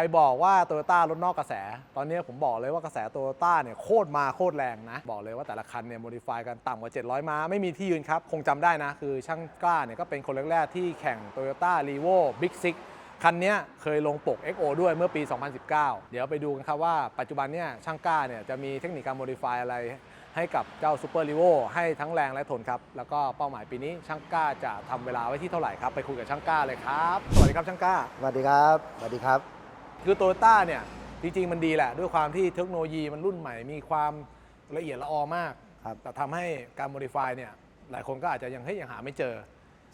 รบอกว่าโตโยต้ารถนอกกระแส ตอนนี้ผมบอกเลยว่ากระแสโตโยต้าเนี่ยโคตรมาโคตรแรงนะ บอกเลยว่าแต่ละคันเนี่ยโมดิฟายกันต่ำกว่า 700 ม้า ไม่มีที่ยืนครับ คงจำได้นะ คือช่างกล้าเนี่ยก็เป็นคนแรกๆที่แข่ง Toyota r e v o Big Six คันนี้เคยลงปก XO ด้วยเมื่อปี 2019 เดี๋ยวไปดูกันครับว่าปัจจุบันเนี่ยช่างกล้าเนี่ยจะมีเทคนิคการโมดิฟายอะไรให้กับเจ้า Super r e v o ให้ทั้งแรงและทนครับ แล้วก็เป้าหมายปีนี้ช่างกล้าจะทำเวลาไว้ที่เท่าไหร่ครับ ไปคุยกับช่างกล้าเลยครับ สวัสดีครับช่างกล้า สวัสดีครับ สวัสดีครับ คือโตโยต้าเนี่ยจริงๆมันดีแหละ ด้วยความที่เทคโนโลยีมันรุ่นใหม่มีความละเอียดละออมาก ครับ แต่ทำให้การโมดิฟายเนี่ยหลายคนก็อาจจะยังให้ยยังหาไม่เจอ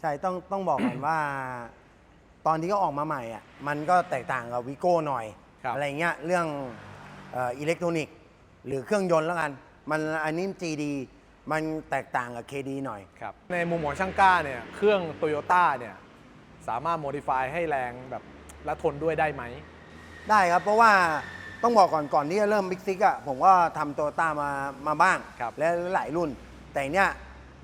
ใช่ต้องต้องบอกก่อน ว่า ตอนที่เขาออกมาใหม่อะมันก็แตกต่างกับวิโก้หน่อย ครับ อะไรเงี้ยเรื่องเอ่อิเล็กทรอนิกส์ หรือเครื่องยนต์แล้วกัน มันอันนี้ GD มันแตกต่างกับ KD หน่อย ครับในมุมของช่างกล้าเนี่ยเครื่องโตโยต้าเนี่ยสามารถโมดิฟายให้แรงแบบและทนด้วยได้ไหม ได้ครับ เพราะว่าต้องบอกก่อนก่อนที่จะเริ่มบิ๊กซิกอะผมก็ทำโตโยต้ามามาบ้าง ครับ และหลายรุ่น แต่เนี้ย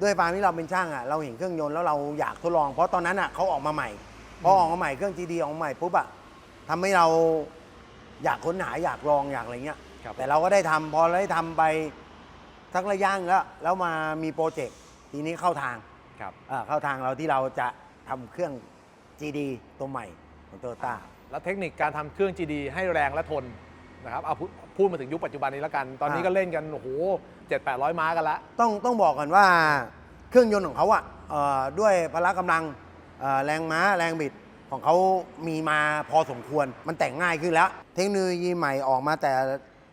ด้วยความที่เราเป็นช่างอะเราเห็นเครื่องยนต์แล้วเราอยากทดลอง เพราะตอนนั้นอะเขาออกมาใหม่พอออกมาใหม่เครื่อง GD ออกมาใหม่ปุ๊บอะทำให้เราอยากค้นหาอยากลองอยากอะไรเงี้ย ครับ แต่เราก็ได้ทำพอเราได้ทำไปสักระยะหนึ่งแล้วแล้วมามีโปรเจกต์ทีนี้เข้าทาง ครับ อ่าเข้าทางเราที่เราจะทำเครื่อง GD ตัวใหม่ของโตโยต้า แล้วเทคนิคการทำเครื่อง GD ให้แรงและทนนะครับเอาพูดพูดมาถึงยุคปัจจุบันนี้แล้วกัน ตอนนี้อ่าก็เล่นกันโอ้โหเจ็ดแปดร้อยม้ากันละต้องต้องบอกก่อนว่าเครื่องยนต์ของเขาอะเอ่อด้วยพละกำลังเอ่อแรงม้าแรงบิดของเขามีมาพอสมควร มันแต่งง่ายขึ้นแล้ว เทคโนโลยีใหม่ออกมาแต่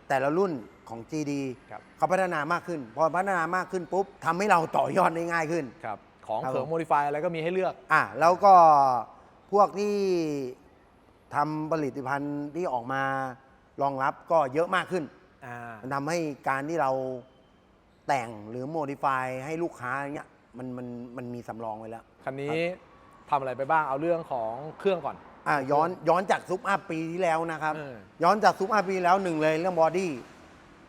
แต่ละรุ่นของ GD ครับ เขาพัฒนามากขึ้น พอพัฒนามากขึ้นปุ๊บทำให้เราต่อยอดได้ง่ายขึ้น ครับ ของครับเขิงโมดิฟายอะไรก็มีให้เลือก อะแล้วก็พวกที่ ทำผลิตภัณฑ์ที่ออกมารองรับก็เยอะมากขึ้น อ่า มันทำให้การที่เราแต่งหรือโมดิฟายให้ลูกค้าอย่างเงี้ยมันมันมันมีสำรองไว้แล้ว คันนี้ทำอะไรไปบ้างเอาเรื่องของเครื่องก่อน อะย้อนย้อนจากซุปอัพปีที่แล้วนะครับ เออ ย้อนจากซุปอัพปีที่แล้วหนึ่งเลยเรื่องบอดี้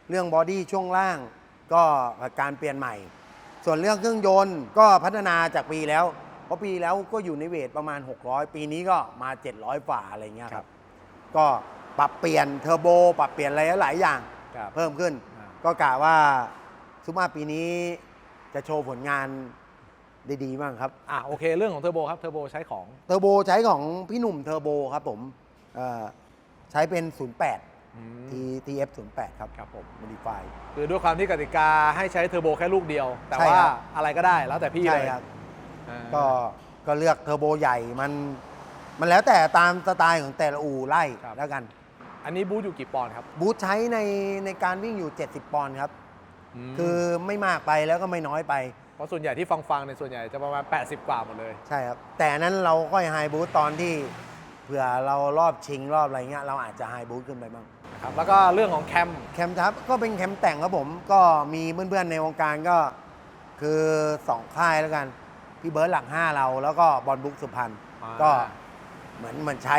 เรื่องบอดี้ช่วงล่างก็การเปลี่ยนใหม่ ส่วนเรื่องเครื่องยนต์ก็พัฒนาจากปีแล้วเพ ราะปีแล้วก็อยู่ในเวทประมาณ 600 ปีนี้ก็มา 700ฝ่าอะไรเงี้ยครับ ก็ปรับเปลี่ยนเทอร์โบ ปรับเปลี่ยนอะไรหลายอย่าง ครับเพิ่มขึ้น อ่า ก็กะว่าซุปอัพปีนี้จะโชว์ผลงานได้ดีมากครับ อะโอเค เรื่องของเทอร์โบครับเทอร์โบใช้ของ เทอร์โบใช้ของพี่หนุ่มเทอร์โบครับผมเอ่อใช้เป็น 08อืม T TF 08ครับครับผมโมดิฟาย คือด้วยความที่กติกาให้ใช้เทอร์โบแค่ลูกเดียว แต่ใช่ว่าครับ อะไรก็ได้แล้วแต่พี่ใช่เลย ครับ อ่า ก็ก็เลือกเทอร์โบใหญ่มันมันแล้วแต่ตามสไตล์ของแต่ละอู่ไล่แล้วกัน อันนี้บูทอยู่กี่ปอนด์ครับบูทใช้ในในการวิ่งอยู่ 70 ปอนด์ครับ มคือไม่มากไปแล้วก็ไม่น้อยไป เพราะส่วนใหญ่ที่ฟังฟังๆในยส่วนใหญ่จะประมาณ 80 กว่าหมดเลย ใช่ครับ แต่อันนั้นเราก็ไฮบูทตอนที่เผื่อเรารอบชิงรอบอะไรเงี้ยเราอาจจะไฮบูทขึ้นไปบ้าง นะครับแล้วก็เรื่องของแคม แคมทับก็เป็นแคมแต่งครับผมก็มีเพื่อนๆในวงการก็คือ 2 ค่ายแล้วกัน พี่เบิร์ดหลัง5เรา แล้วก็บอลบุ๊กสุพรรณอ่า ก็เหมือนเหมือนใช้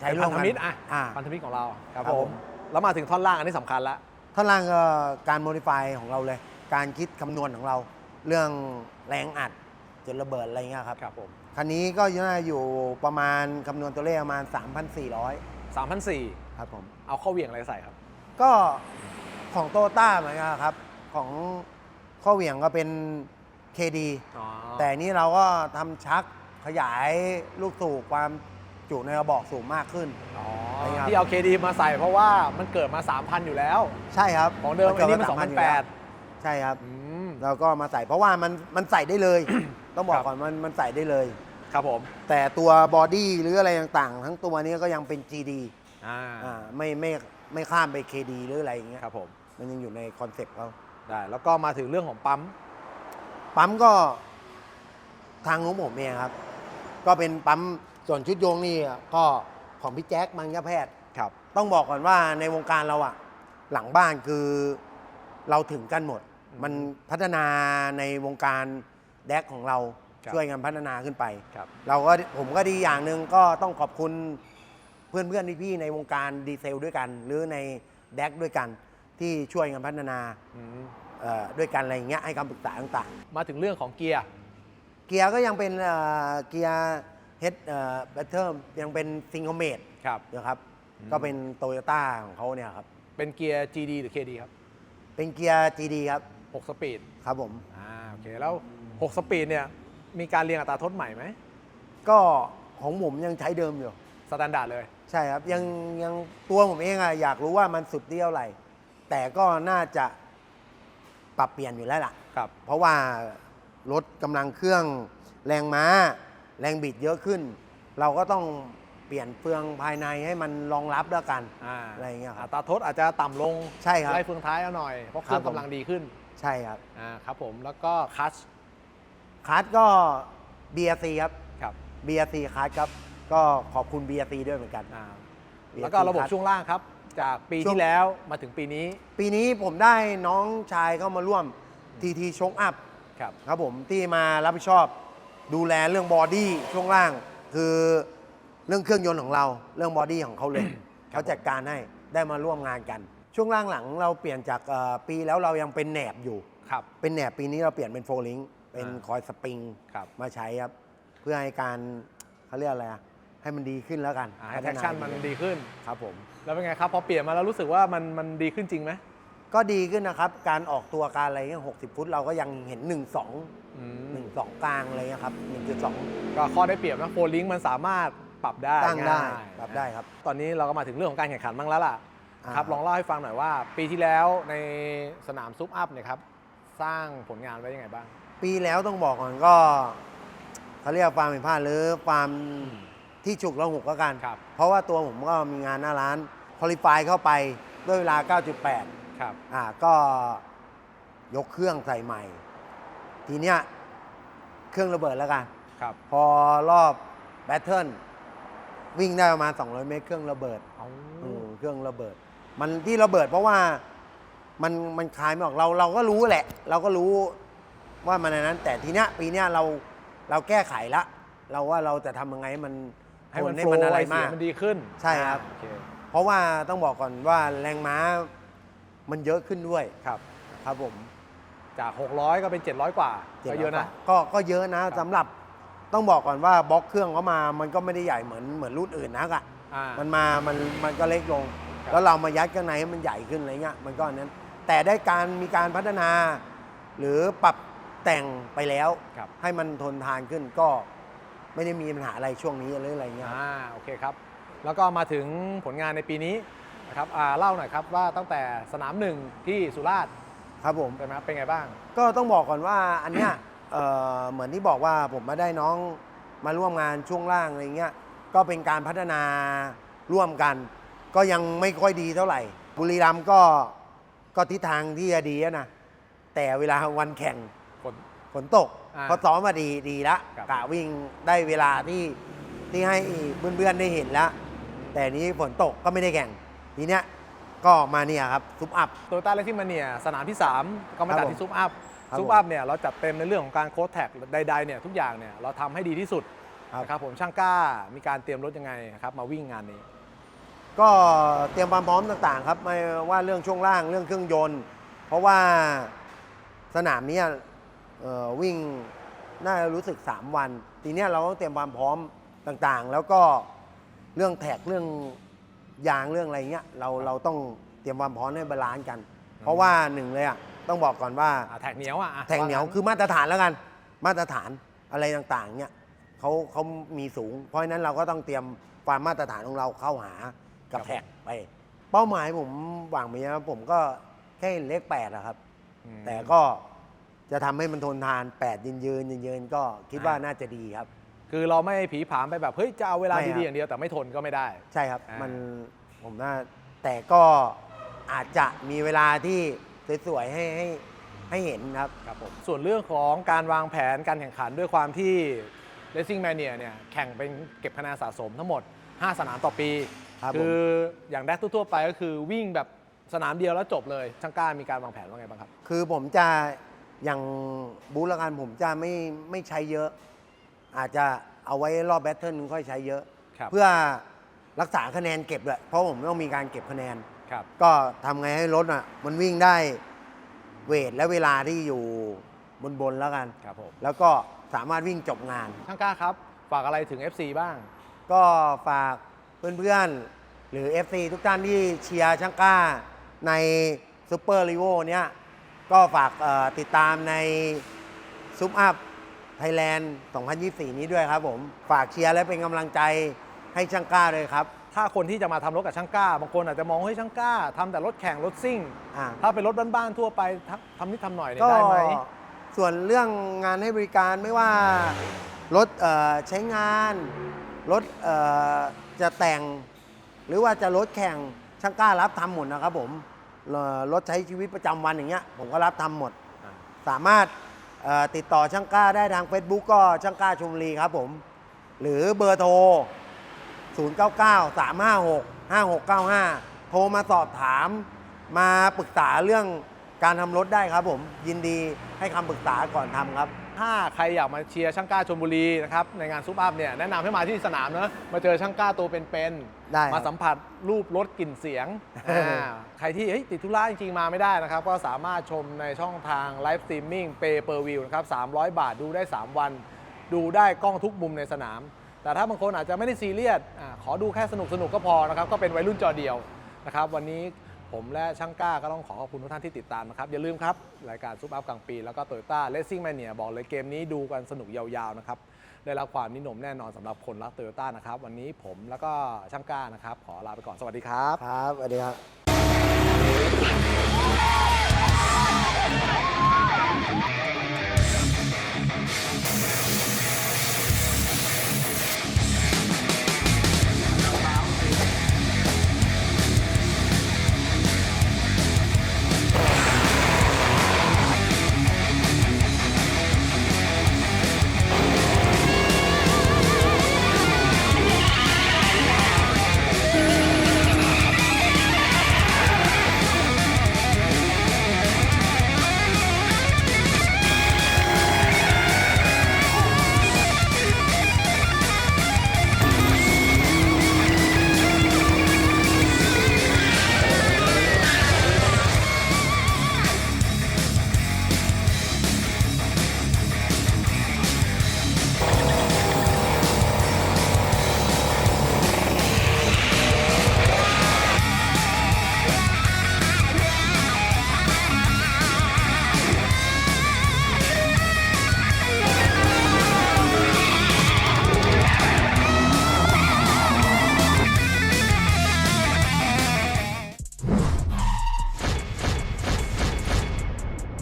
ใช้เป็นร่วพันมธกันมิตรอะอ่า พันธมิตรของเราครับครับผผม ม แล้วมาถึงท่อนล่างอันนี้สำคัญละท่อนล่างก็การโมดิฟายของเราเลย การคิดคำนวณของเรา เรื่องแรงอัดจนระเบิดอะไรเงี้ยครับ ครับผมคันนี้ก็น่าอยู่ประมาณคำนวณตัวเลขประมาณ 3,400 3,400ครับผม เอาข้อเหวี่ยงอะไรใส่ครับ ก็ของโตต้าเหมือนกันครับ ของข้อเหวี่ยงก็เป็น KD อ๋อแต่นี่เราก็ทำชักขยายลูกสูบความจุในกระบอกสูงมากขึ้น อ๋อใช่ครับ ที่เอาเคดีมาใส่เพราะว่ามันเกิดมา 3,000 อยู่แล้ว ใช่ครับของเดิมอันนี้มันเกิดา3,000อยู่แล้ว2,800 ใช่ครับอืมเราก็มาใส่เพราะว่ามันมันใส่ได้เลย ต้องบอคกรับก่อนมันมันใส่ได้เลย ครับผมแต่ตัวบอดี้หรืออะไรต่างๆ ทั้งตัวนี้ก็ยังเป็น GD อ่าอ่าไม่ไม่ไม่ข้ามไป KD หรืออะไรอย่างเงี้ยครับผม มันยังอยู่ในคอนเซปต์เขา ได้แล้วก็มาถึงเรื่องของปั๊ม ปั๊มก็ทางของผมเองครับ ก็เป็นปั๊มส่วนชุดโยงนี่ก็ของพี่แจ็คมังยแพทย์ครับ ต้องบอกก่อนว่าในวงการเราอะหลังบ้านคือเราถึงกันหมดอืมมันพัฒนาในวงการแดกของเราครับช่วยกันพัฒนาขึ้นไป ครับเราก็ผมก็ดีอย่างหนึ่งก็ต้องขอบคุณเพื่อนเพื่อนๆพี่ๆในวงการดีเซลด้วยกัน หรือในแดกด้วยกัน ที่ช่วยกันพัฒนาอืมเอ่อด้วยกันอะไรอย่างเงี้ยให้คำปรึกษาต่างๆมาถึงเรื่องของเกียร์เกียร์ก็ยังเป็นเอ่อเกียร์เฮดเอ่อแบตเทิลยังเป็นซิงเกิลเมดครับ นะครับอืมก็เป็นโตโยต้าของเขาเนี่ยครับ เป็นเกียร์ GD หรือ KD ครับ เป็นเกียร์ GD ครับ 6 สปีด ครับผม อ่า โอเค แล้ว 6 สปีดเนี่ย มีการเรียงอัตราทดใหม่ไหมก็ของผมยังใช้เดิมอยู่ สแตนดาร์ดเลย ใช่ครับ ยังยังตัวผมเองอะอยากรู้ว่ามันสุดที่เท่าไหร่ แต่ก็น่าจะปรับเปลี่ยนอยู่แล้วล่ะ ครับ เพราะว่ารถกำลังเครื่องแรงม้า แรงบิดเยอะขึ้น เราก็ต้องเปลี่ยนเฟืองภายในให้มันรองรับแล้วกัน อ่าอะไรอย่างเงี้ยครับ อัตราทดอาจจะต่ำลงใช่ครับ ไล่เฟืองท้ายเอาหน่อย เพราะเครื่องครับผม กำลังดีขึ้น ใช่ครับอ่า ครับผม แล้วก็คัชคัสก็ BRC ครับ ครับ BRC คัสครับ ก็ขอบคุณ BRC ด้วยเหมือนกัน อ่า BRC แล้วก็ระบบคัส ช่วงล่างครับ จากปีช่วงที่แล้วมาถึงปีนี้ปีนี้ผมได้น้องชายเข้ามาร่วม TT ชงอัพครับครับผมที่มารับผิดชอบ ดูแลเรื่องบอดี้ช่วงล่าง คือเรื่องเครื่องยนต์ของเรา เรื่องบอดี้ของเขาเลยเขาจัดการให้ได้มาร่วมงานกัน ช่วงล่างหลังเราเปลี่ยนจากเอ่อปีแล้วเรายังเป็นแหนบอยู่ครับเป็นแหนบปีนี้เราเปลี่ยนเป็นโฟลิงเป็นอ่าคอยสปริงครับมาใช้ครับเพื่อให้การเขาเรียกอะไรอะ ให้มันดีขึ้นแล้วกันอ่าให้พัแท็ฒกชั่นมันดีขึ้น ครับผม แล้วเป็นไงครับ พอเปลี่ยนมาแล้วรู้สึกว่ามันมันดีขึ้นจริงไหมก็ดีขึ้นนะครับ การออกตัวการอะไรเงี้ยหกสิบฟุตเราก็ยังเห็น1 2อืม1 2กลางอะไรเงี้ยครับ1.2ก็ข้อได้เปรียบนะโฟลิงมันสามารถปรับได้ตั้งได้ง่ายปรับได้ครับตอนนี้เราก็มาถึงเรื่องของการแข่งขันบ้างแล้วล่ะอ่าครับลองเล่าให้ฟังหน่อยว่า ปีที่แล้วในสนามซุปอัพเนี่ยครับสร้างผลงานไว้ยังไงบ้าง ปีแล้วต้องบอกก่อนก็เขาเรียกความผิดพลาดหรือความ ที่ฉุกละหุกก็กัน ครับ เพราะว่าตัวผมก็มีงานหน้าร้านคอลิฟายเข้าไปด้วยเวลา 9.8 ครับ อ่าก็ยกเครื่องใส่ใหม่ ทีเนี้ยเครื่องระเบิดแล้วกัน ครับ พอรอบแบทเทิลวิ่งได้ประมาณ 200 เมตร เครื่องระเบิดเอาอืมเครื่องระเบิด มันที่ระเบิดเพราะว่ามันมันคลายไม่ออกเราเราก็รู้แหละ เราก็รู้ว่ามันอันนั้น แต่ทีเนี้ยปีเนี้ยเราเราแก้ไขละ เราว่าเราจะทำยังไงให้มัน ให้มันทให้โฟมันล์อะไรไอเสีมายกมันดีขึ้นใช่ครับอ่าโอเคเพราะว่าต้องบอกก่อนว่าแรงม้ามันเยอะขึ้นด้วยครับ ครับผมจาก 600 ก็เป็น 700 กว่าก็เยอะนะก็ก็เยอะนะครับสำหรับต้องบอกก่อนว่าบล็อกเครื่องเขามา มันก็ไม่ได้ใหญ่เหมือนเหมือนรุ่นอื่นนักอะอ่ามันมามันมันก็เล็กลงครับแล้วเรามายัดข้างในให้มันใหญ่ขึ้นอะไรเงี้ยมันก็อันนั้น แต่ได้การมีการพัฒนา หรือปรับแต่งไปแล้วครับให้มันทนทานขึ้นก็ ไม่ได้มีปัญหาอะไรช่วงนี้หรืออะไรเงี้ยครับอ่าโอเคครับ แล้วก็มาถึงผลงานในปีนี้นะครับอ่าเล่าหน่อยครับว่าตั้งแต่สนามหนึ่งที่สุราษฎร์ครับผม ใช่ไหมครับเป็นไงบ้าง ก็ต้องบอกก่อนว่าอันเนี้ย เอ่อเหมือนที่บอกว่าผมมาได้น้องมาร่วมงานช่วงล่างอะไรเงี้ยก็เป็นการพัฒนาร่วมกัน ก็ยังไม่ค่อยดีเท่าไหร่ บุรีรัมย์ก็ก็ทิศทางที่จะดีอะนะแต่เวลาวันแข่งผลฝนตก อ่าพอซ้อมมาดีดีละครับกะวิ่งได้เวลาที่ที่ให้เพื่อนๆได้เห็นแล้ว แต่นี้ฝนตกก็ไม่ได้แข่งทีเนี้ยก็มาเนี่ยครับซุปอัพ โตโยต้าเลสซิ่งมาเนียสนามที่ 3 ก็มาจัดครับผมที่ซุปอัพครับซุปอัพเนี่ยเราจัดเต็มในเรื่องของการโค้ดแท็กใดๆเนี่ยทุกอย่างเนี่ยเราทำให้ดีที่สุดครับ นะครับผมช่างกล้ามีการเตรียมรถยังไงครับมาวิ่งงานนี้ ก็เตรียมความพร้อมต่างๆ ครับไม่ว่าเรื่องช่วงล่างเรื่องเครื่องยนต์ เพราะว่าสนามเนี้ยเอ่อ วิ่งน่าจะรู้สึก 3 วัน ทีเนี้ยเราต้องเตรียมความพร้อมต่างๆ แล้วก็เรื่องแท็กเรื่องยางเรื่องอะไรเงี้ยเราเราต้องเตรียมความพร้อมให้บาลานซ์กัน เพราะว่าหนึ่งเลยอะต้องบอกก่อนว่าอ่าแท็กเหนียวอะอะแทงเหนียวว่างั้คือมาตรฐานแล้วกัน มาตรฐานอะไรต่างๆเนี่ยเขาเขามีสูง เพราะฉะนั้นเราก็ต้องเตรียมความมาตรฐานของเราเข้าหากับแท็กไป เป้าหมายผมหวังไปนะผมก็แค่เลขแปดอะครับ อืมแต่ก็ จะทำให้มันทนทานแปดยืนยืนยืนยืนก็คิดว่าอ่าน่าจะดีครับ คือเราไม่ผีผามไปแบบเฮ้ยจะเอาเวลาไม่ครัดีบๆอย่างเดียวแต่ไม่ทนก็ไม่ได้ ใช่ครับ อ่ามั มันผมน่าแต่ก็อาจจะมีเวลาที่สวยๆให้ให้ให้เห็นครับ ครับผมส่วนเรื่องของการวางแผนการแข่งขันด้วยความที่ Racing Mania เนี่ยแข่งเป็นเก็บคะแนนสะสมทั้งหมด 5 สนามต่อปีครับผม ออย่างแดกทั่วๆไปก็คือวิ่งแบบสนามเดียวแล้วจบเลยช่างกล้ามีการวางแผนว่าไงบ้างครับ คือผมจะ อย่างบูธละกันผมจะไม่ไม่ใช้เยอะ อาจจะเอาไว้รอบแบทเทิลค่อยใช้เยอะ ครับ เพื่อรักษาคะแนนเก็บด้วยเพราะผมต้องมีการเก็บคะแนน ครับ ก็ทำไงให้รถอะ มันวิ่งได้เวทและเวลาที่อยู่บนบนๆแล้วกัน ครับผมแล้วก็สามารถวิ่งจบงาน ช่างกล้าครับ ฝากอะไรถึง FC บ้าง ก็ฝากเพื่อนหรือ FC ทุกท่านที่เชียร์ช่างกล้าในซูเปอร์ลีโวเนี้ย ก็ฝากเอ่อติดตามในซุปอัพไทยแลนด์ 2024 นี้ด้วยครับผม ฝากเชียร์และเป็นกำลังใจให้ช่างกล้าเลยครับ ถ้าคนที่จะมาทำรถกับช่างกล้า บางคนอาจจะมองเฮ้ยช่างกล้าทำแต่รถแข่งรถซิ่งอ่าถ้าเป็นรถบ้านๆทั่วไปทำทำนิดทำหน่อยเนี่ยก็ได้ไหมส่วนเรื่องงานให้บริการไม่ว่ารถเอ่อใช้งาน รถเอ่อจะแต่ง หรือว่าจะรถแข่งช่างกล้ารับทำหมดนะครับผมเอ่อ รถใช้ชีวิตประจำวันอย่างเงี้ยผมก็รับทำหมด อ่า สามารถเอ่อติดต่อช่างกล้าได้ทาง Facebook ก็ช่างกล้าชมบุรีครับผม หรือเบอร์โทร 099 356 5695 โทรมาสอบถามมาปรึกษาเรื่อง การทำรถได้ครับผม ยินดีให้คำปรึกษาก่อนทำครับ ถ้าใครอยากมาเชียร์ช่างกล้าชมบุรีนะครับในงานซุปอัพเนี่ยแนะนำให้มาที่สนามเนอะมาเจอช่างกล้าตัวเป็นๆได้ครับมาสัมผัสรูปรถกลิ่นเสียงอ่าใครที่เฮ้ยติดธุระจริงๆ มาไม่ได้นะครับ ก็สามารถชมในช่องทางไลฟ์สตรีมมิ่งเปเปอร์วิวนะครับ300 บาทดูได้ 3 วัน ดูได้กล้องทุกมุมในสนาม แต่ถ้าบางคนอาจจะไม่ได้ซีเรียสอาขอดูแค่สนุกสนุกๆก็พอนะครับก็เป็นวัยรุ่นจอเดียวนะครับวันนี้ ผมและช่างกล้าก็ต้องขอขอบคุณทุกท่านที่ติดตามนะครับ อย่าลืมครับ รายการซุปอัพกลางปี แล้วก็โตโยต้าเลสซิ่งแมนเนียบอกเลยเกมนี้ดูกันสนุกยาวๆนะครับ ได้รับความนิยมแน่นอนสำหรับคนรักโตโยต้านะครับ วันนี้ผมแล้วก็ช่างกล้านะครับ ขอลาไปก่อนสวัสดีครับ ครับสวัสดีครับ